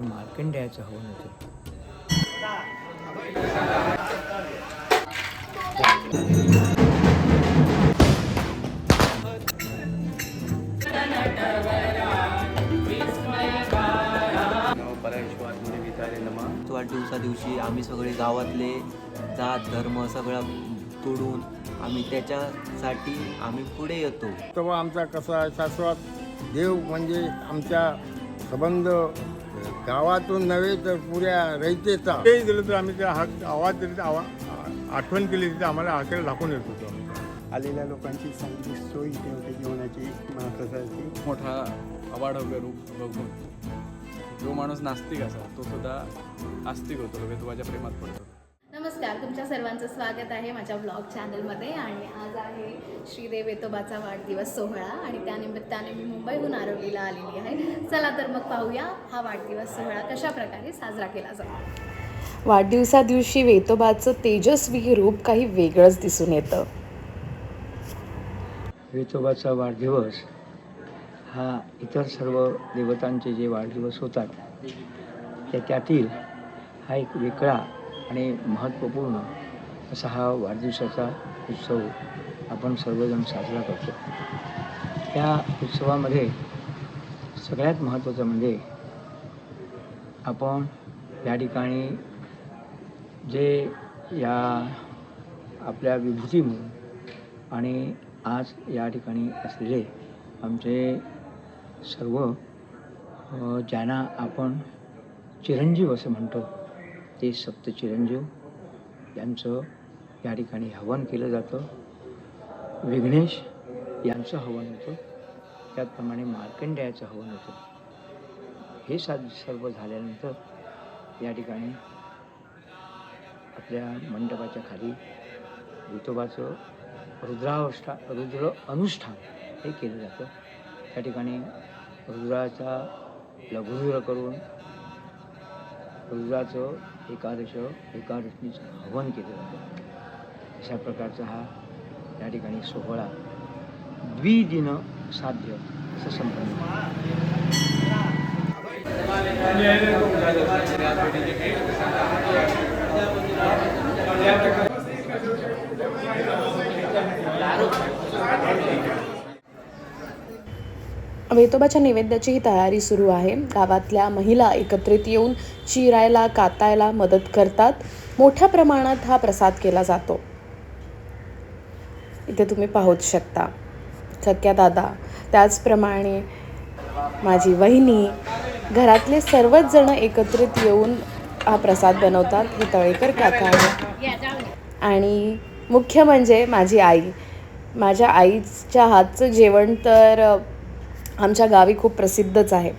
मार्कंडेयाचं हवन होतं. वाढदिवसा दिवशी आम्ही सगळे गावातले जात धर्म सगळा तोडून आम्ही त्याच्यासाठी आम्ही पुढे येतो. तेव्हा आमचा कसा शाश्वत देव म्हणजे आमच्या संबंध गावातून नव्हे तर पुऱ्या रयतेचा ते दिलं तर आम्ही त्या हाक आवाज दिली तर आवा आठवण केली तर आम्हाला हाकेला दाखवून येत होतो आलेल्या लोकांची चांगली सोय इथे होते जेवणाची महाप्रसादाची मोठा अवाढव्य रूप बघून. जो माणूस नास्तिक असा तो सुद्धा आस्तिक होतो वेदवाच्या प्रेमात पडतो. नमस्कार तुमच्या सर्वांचं स्वागत आहे माझ्या ब्लॉग चॅनलमध्ये आणि आज आहे श्रीदेव वेतोबाचा वाढदिवस सोहळा आणि त्यानिमित्ताने मी मुंबईहून आरोग्यला आलेली आहे. चला तर मग पाहूया हा वाढदिवस सोहळा कशा प्रकारे साजरा केला जातो. वाढदिवसा दिवशी वेतोबाचं तेजस्वी रूप काही वेगळंच दिसून येतं. वेतोबाचा वाढदिवस हा इतर सर्व देवतांचे जे वाढदिवस होतात त्या त्यातील हा एक वेगळा आणि महत्त्वपूर्ण असा हा वाढदिवसाचा उत्सव आपण सर्वजण साजरा करतो. त्या उत्सवामध्ये सगळ्यात महत्त्वाचं म्हणजे आपण या ठिकाणी जे या आपल्या विभूती म्हणून आणि आज या ठिकाणी असलेले आमचे सर्व ज्यांना आपण चिरंजीव असं म्हणतो ते सप्तचिरंजीव यांचं या ठिकाणी हवन केलं जातं. विघ्नेश यांचं हवन होतं. त्याचप्रमाणे मार्कंडेयाचं हवन होतं. हे सा सर्व झाल्यानंतर या ठिकाणी आपल्या मंडपाच्या खाली वितोबाचं रुद्रावस्था रुद्र अनुष्ठान हे केलं जातं. त्या ठिकाणी रुद्राचा लघुरुद्र करून रुद्राचं एकादश एकादशीचं हवन केलं जातं. अशा प्रकारचा हा या ठिकाणी सोहळा द्विदिन साध्य असं संपन्न वेतोबाच्या नैवेद्याचीही तयारी सुरू आहे. गावातल्या महिला एकत्रित येऊन चिरायला कातायला मदत करतात. मोठ्या प्रमाणात हा प्रसाद केला जातो. इथे तुम्ही पाहूच शकता. सख्या दादा त्याचप्रमाणे माझी वहिनी घरातले सर्वच जण एकत्रित येऊन हा प्रसाद बनवतात. हे तळेकर काका आहे आणि मुख्य म्हणजे माझी आई. माझ्या आईच्या हातचं जेवण तर आमच्या गावी खूप प्रसिद्धच आहे.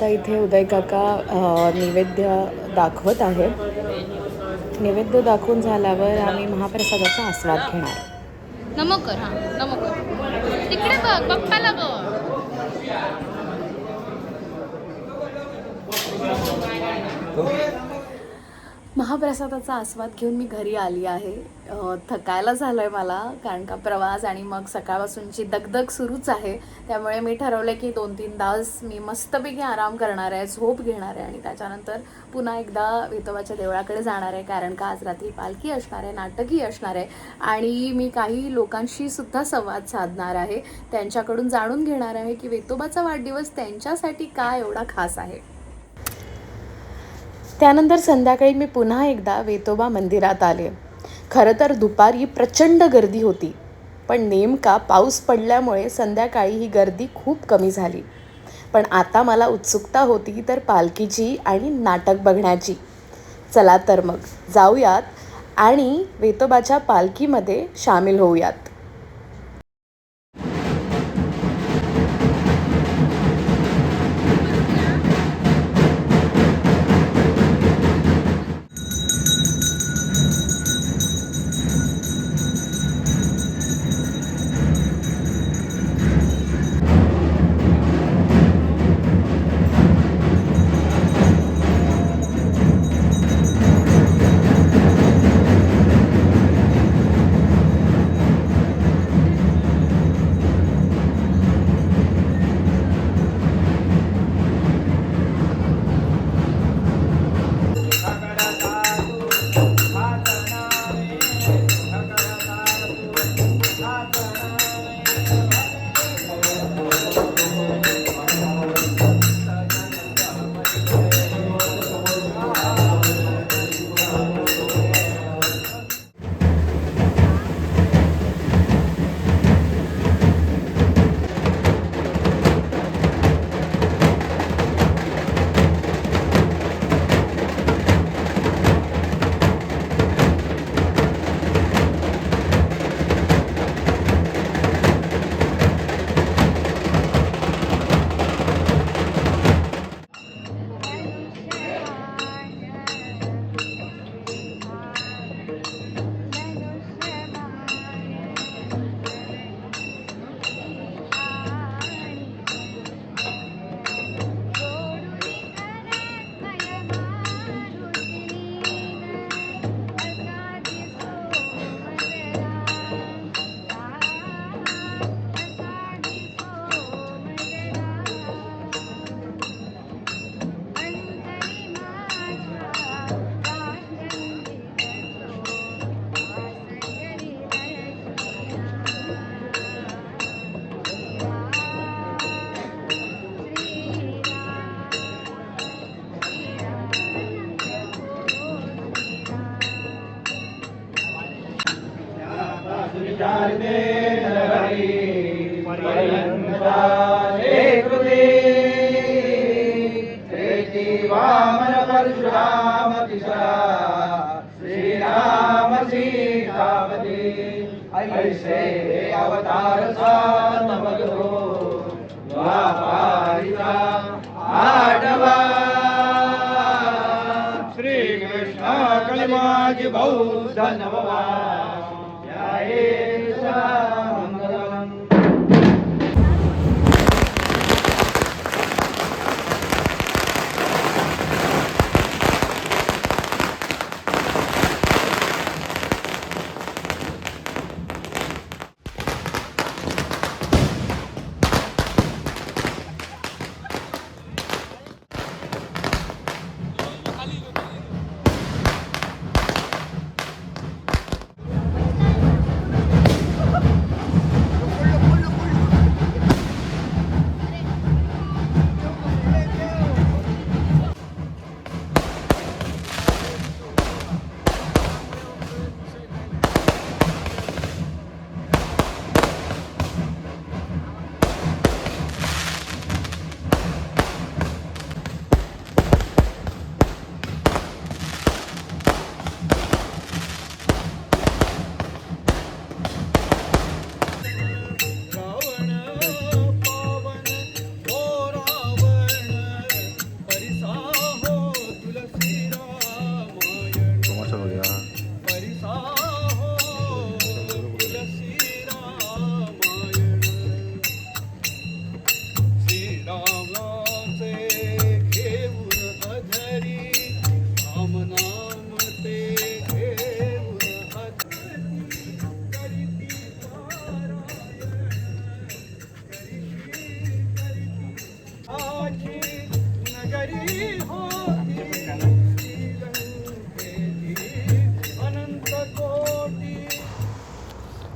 आता इथे उदय काका नैवेद्य दाखवत आहे. नैवेद्य दाखवून झाल्यावर आम्ही महाप्रसादाचा आस्वाद घेणार. नमो कर हां नमो कर. तिकडे बघ पप्पाला बघ. महाप्रसादाचा आस्वाद घेऊन मी घरी आली आहे. थकायला झालं आहे मला कारण का प्रवास आणि मग सकाळपासूनची दगदग सुरूच आहे. त्यामुळे मी ठरवलं की दोन तीन तास मी मस्तपैकी आराम करणार आहे झोप घेणार आहे आणि त्याच्यानंतर पुन्हा एकदा वितोबाच्या देवळाकडे जाणार आहे कारण का आज रात्री पालखी असणार आहे नाटकही असणार आहे. आणि मी काही लोकांशी सुद्धा संवाद साधणार आहे. त्यांच्याकडून जाणून घेणार आहे की वेतोबाचा वाढदिवस त्यांच्यासाठी काय एवढा खास आहे. त्यानंतर संध्याकाळी मी पुन्हा एकदा वेतोबा मंदिरात आले. खरं तर दुपारी प्रचंड गर्दी होती. पण नेमका पाऊस पडल्यामुळे संध्याकाळी ही गर्दी खूप कमी झाली. पण आता मला उत्सुकता होती तर पालखीची आणि नाटक बघण्याची. चला तर मग जाऊयात आणि वेतोबाच्या पालखीमध्ये सामील होऊयात. ऐसे अवतार सात बघतो द्वापारिता आठवा श्री कृष्ण कलिमाजी बौद्ध नववा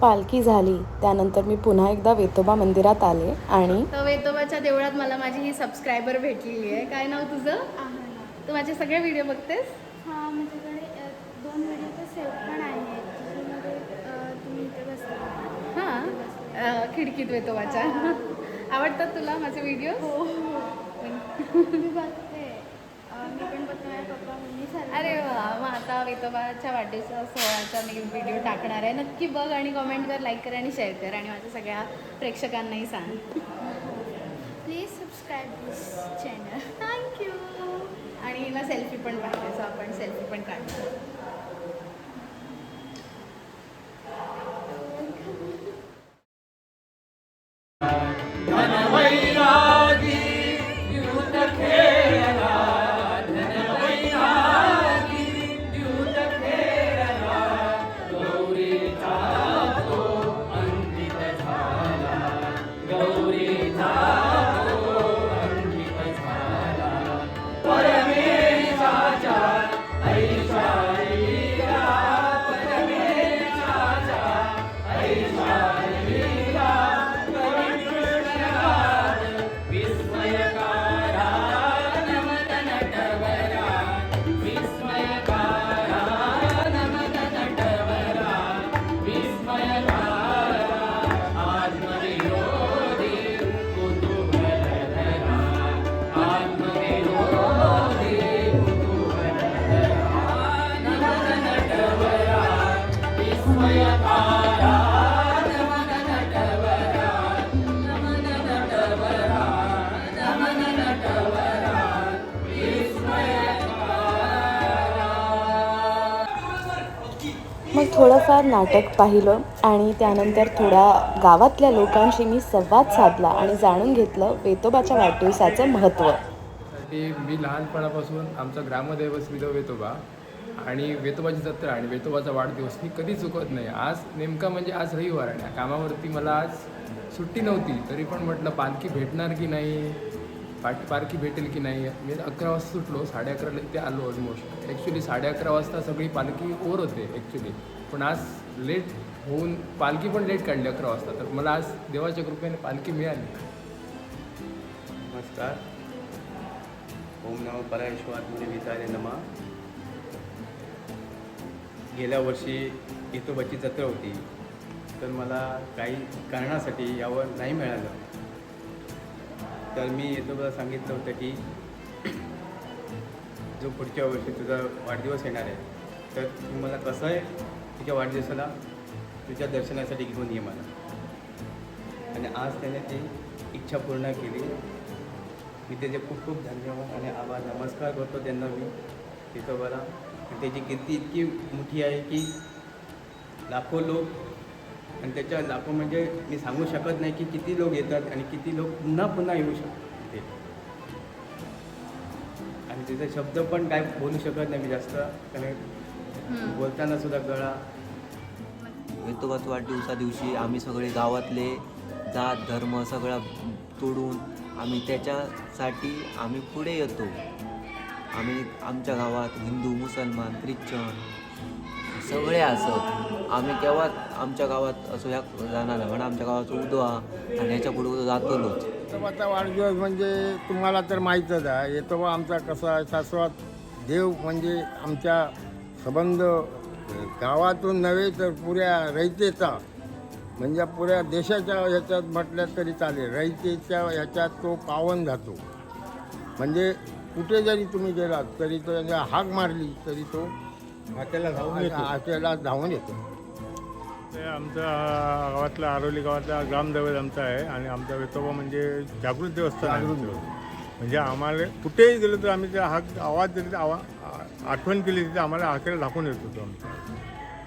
पालखी झाली. त्यानंतर मी पुन्हा एकदा वेतोबा मंदिरात आले आणि वेतोबाच्या देवळात मला माझी ही सबस्क्रायबर भेटलेली आहे. काय नाव तुझं? तू माझे सगळे व्हिडिओ बघतेस? हां दोन पण हां खिडकीत वेतोबाच्या. आवडतात तुला माझे व्हिडिओ हो. मी बघते मी पण बघते माझ्या पप्पा मम्मी अरे वा मग आता वेतोबाच्या वाढदिवसा सोहळ्याचा मी व्हिडिओ टाकणार आहे. नक्की बघ आणि कमेंट कर लाईक कर आणि शेअर कर आणि माझ्या सगळ्या प्रेक्षकांनाही सांग. Please subscribe this channel thank you आणि हिला सेल्फी पण पाहिजे सो आपण सेल्फी पण काढतो थोडंफार नाटक पाहिलं आणि त्यानंतर थोडा गावातल्या लोकांशी मी संवाद साधला आणि जाणून घेतलं वेतोबाच्या वाढदिवसाचं महत्त्व. ते मी लहानपणापासून आमचा ग्रामदैवत विधव वेतोबा आणि वेतोबाची जत्रा आणि वेतोबाचा वाढदिवस मी कधी चुकत नाही. आज नेमका म्हणजे आज रविवार आणि कामावरती मला आज सुट्टी नव्हती. तरी पण म्हटलं पालखी भेटणार की नाही? पाट पालखी भेटेल की नाही? मी अकरा वाजता सुटलो साडे अकराला इथे आलो ऑलमोस्ट ॲक्च्युली साडे अकरा वाजता सगळी पालखी ओर होते ॲक्च्युली पण आज लेट होऊन पालखी पण लेट काढली अकरा वाजता. तर मला आज देवाच्या कृपेने पालखी मिळाली. नमस्कार. ओम नमो परायश्वात्मने विचारे नमा. गेल्या वर्षी इतोबाची जत्रा होती. तर मला काही कारणासाठी यावर नाही मिळालं. तर मी येतोबाला सांगितलं होतं की जो पुढच्या वर्षी तुझा वाढदिवस येणार आहे तर तू मला कसं आहे तुझ्या वाढदिवसाला तुझ्या दर्शनासाठी घेऊन ये मला. आणि आज त्याने ती इच्छा पूर्ण केली. मी त्याचे खूप खूप धन्यवाद आणि आभार. नमस्कार करतो त्यांना मी. तिथं मला त्याची कीर्ती इतकी मोठी आहे की लाखो लोक आणि त्याच्या लाखो म्हणजे मी सांगू शकत नाही की किती लोक येतात आणि किती लोक पुन्हा पुन्हा येऊ शकतात ते आणि त्याचे शब्द पण काय बोलू शकत नाही मी जास्त. कारण बोलताना सुद्धा गळा वेतोबाच्या वाढदिवसा दिवशी आम्ही सगळे गावातले जात धर्म सगळा तोडून आम्ही त्याच्यासाठी आम्ही पुढे येतो. आम्ही आमच्या गावात हिंदू मुसलमान ख्रिश्चन सगळे असत. आम्ही केव्हाच आमच्या गावात असं ह्या जाणार नाही. पण आमच्या गावाचं उदवा आणि ह्याच्या पुढे जातलोच. येतोबाचा वाढदिवस म्हणजे तुम्हाला तर माहीतच आहे. येतोबा आमचा कसा आहे शाश्वत देव म्हणजे आमच्या संबंध गावातून नव्हे तर पुऱ्या रयतेचा. म्हणजे पुऱ्या देशाच्या ह्याच्यात म्हटलं तरी चालेल. रयतेच्या ह्याच्यात तो पावन जातो. म्हणजे कुठे जरी तुम्ही गेलात तरी तो हाक मारली तरी तो हात्याला धावून येतो हात्याला धावून येतो ते आमचा गावातला आरोली गावातला ग्रामदैवत आमचा आहे आणि आमचा वेतोबा म्हणजे जागृत देवस्थान आहे आमचं. म्हणजे आम्हाला कुठेही गेलो तर आम्ही त्या हाक आवाज जरी आवा आ- आठवण केली तिथे आम्हाला हाकेला दाखवून येतो तो आमचा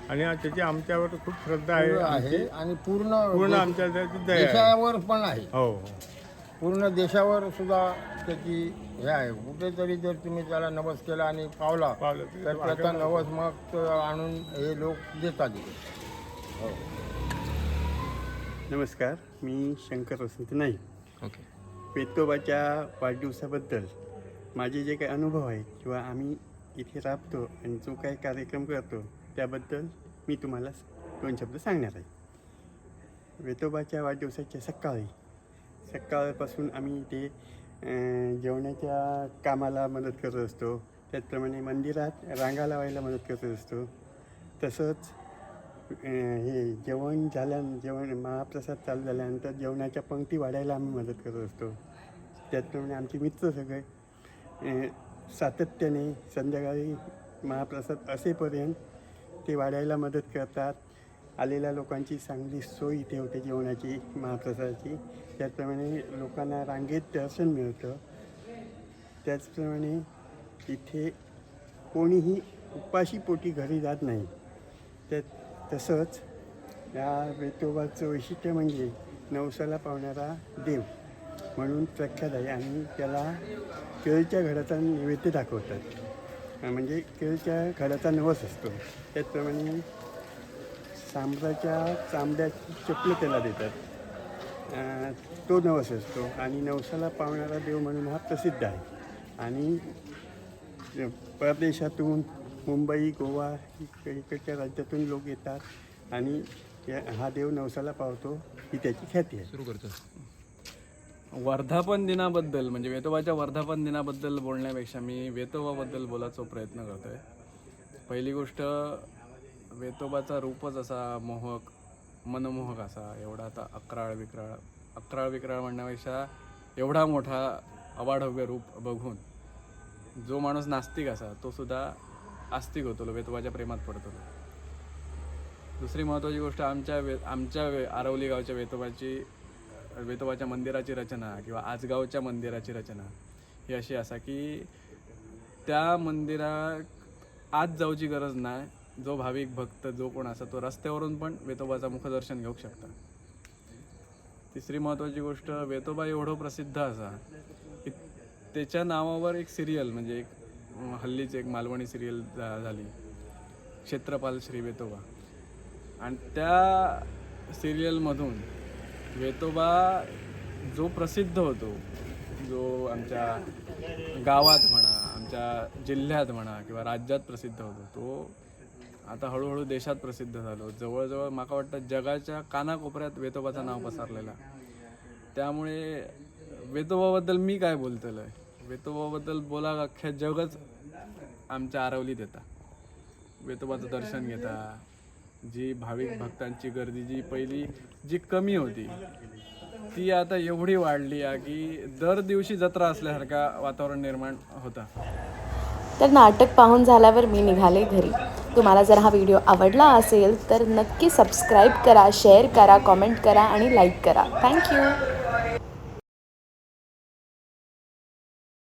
आणि त्याची आमच्यावर खूप श्रद्धा आहे. आणि पूर्ण पूर्ण आमच्या आहे. देशावर पण आहे हो हो पूर्ण देशावर सुद्धा त्याची हे आहे. कुठेतरी जर तुम्ही त्याला नवस केला आणि पावला पावलं तर तर त्याचा नवस मग तो आणून हे लोक देतात इथे. हो. नमस्कार मी शंकर वसंत नाईक. ओके. वेतोबाच्या वाढदिवसाबद्दल माझे जे काही अनुभव आहेत किंवा आम्ही इथे राबतो आणि जो काही कार्यक्रम करतो त्याबद्दल मी तुम्हाला दोन शब्द सांगणार आहे. वेतोबाच्या वाढदिवसाच्या सकाळी सकाळपासून आम्ही ते जेवणाच्या कामाला मदत करत असतो. त्याचप्रमाणे मंदिरात रांगा लावायला मदत करत असतो. तसंच हे जेवण झाल्या जेवण महाप्रसाद चालू झाल्यानंतर जेवणाच्या पंक्ती वाढायला आम्ही मदत करत असतो. त्याचप्रमाणे आमचे मित्र सगळे सातत्याने संध्याकाळी महाप्रसाद असेपर्यंत ते वाढायला मदत करतात. आलेल्या लोकांची चांगली सोय इथे होते जेवणाची महाप्रसादाची त्याचप्रमाणे लोकांना रांगेत दर्शन मिळतं. त्याचप्रमाणे इथे कोणीही उपाशी पोटी घरी जात नाही. त्या तसंच या वेतोबाचं वैशिष्ट्य म्हणजे नवसाला पावणारा देव. म्हणून प्रख्यात आहे आणि त्याला केळीच्या घडाचा नैवेद्य दाखवतात. म्हणजे केळीच्या घडाचा नवस असतो. त्याचप्रमाणे सांबराच्या चांबड्याची चपलं त्याला देतात. तो नवस असतो आणि नवसाला पावणारा देव म्हणून हा प्रसिद्ध आहे. आणि परदेशातून मुंबई गोवा इकडच्या राज्यातून लोक येतात आणि हा देव नवसाला पावतो ही त्याची ख्याती आहे. सुरू करतो. वर्धापन दिनाबद्दल म्हणजे वेतोबाच्या वर्धापन दिनाबद्दल बोलण्यापेक्षा मी वेतोबाबद्दल बोलायचा प्रयत्न करतो आहे पहिली गोष्ट वेतोबाचा रूपच असा मोहक मनमोहक असा एवढा आता अकराळ विक्राळ अकराळ विक्राळ म्हणण्यापेक्षा एवढा मोठा अवाढव्य रूप बघून जो माणूस नास्तिक असा तो सुद्धा आस्तिक होतो वेतोबाच्या प्रेमात पडतो. दुसरी महत्त्वाची गोष्ट आमच्या वे आमच्या वे आरवली गावच्या वेतोबाची वेतोबाच्या मंदिराची रचना किंवा आजगावच्या मंदिराची रचना ही अशी असा की त्या मंदिरात आज जाऊची गरज नाही जो भाविक भक्त जो कोण असा तो रस्त्यावरून पण वेतोबाचा मुखदर्शन घेऊ शकता. तिसरी महत्त्वाची गोष्ट वेतोबा एवढं प्रसिद्ध असा की त्याच्या नावावर एक सिरियल म्हणजे एक हल्लीच एक मालवणी सिरियल झाली. क्षेत्रपाल श्री वेतोबा. आणि त्या सिरियलमधून वेतोबा जो प्रसिद्ध होतो जो आमच्या गावात म्हणा आमच्या जिल्ह्यात म्हणा किंवा राज्यात प्रसिद्ध होतो तो आता हळूहळू देशात प्रसिद्ध झालो. जवळजवळ माका वाटतं जगाच्या कानाकोपऱ्यात वेतोबाचं नाव पसरलेलं. त्यामुळे वेतोबाबद्दल मी काय बोलतलं वेतोबाबद्दल बोला अख्ख्या जगच आमच्या आरवलीत येतात वेतोबाचं दर्शन घेता. जी भाविक भक्तांची गर्दी जी पहिली जी कमी होती ती आता एवढी वाढली आहे की दर दिवशी जत्रा असल्यासारखा वातावरण निर्माण होता. तर नाटक पाहून झाल्यावर मी निघाले घरी. तुम्हाला जर हा व्हिडिओ आवडला असेल तर नक्की सबस्क्राईब करा शेअर करा कॉमेंट करा आणि लाईक करा. थँक्यू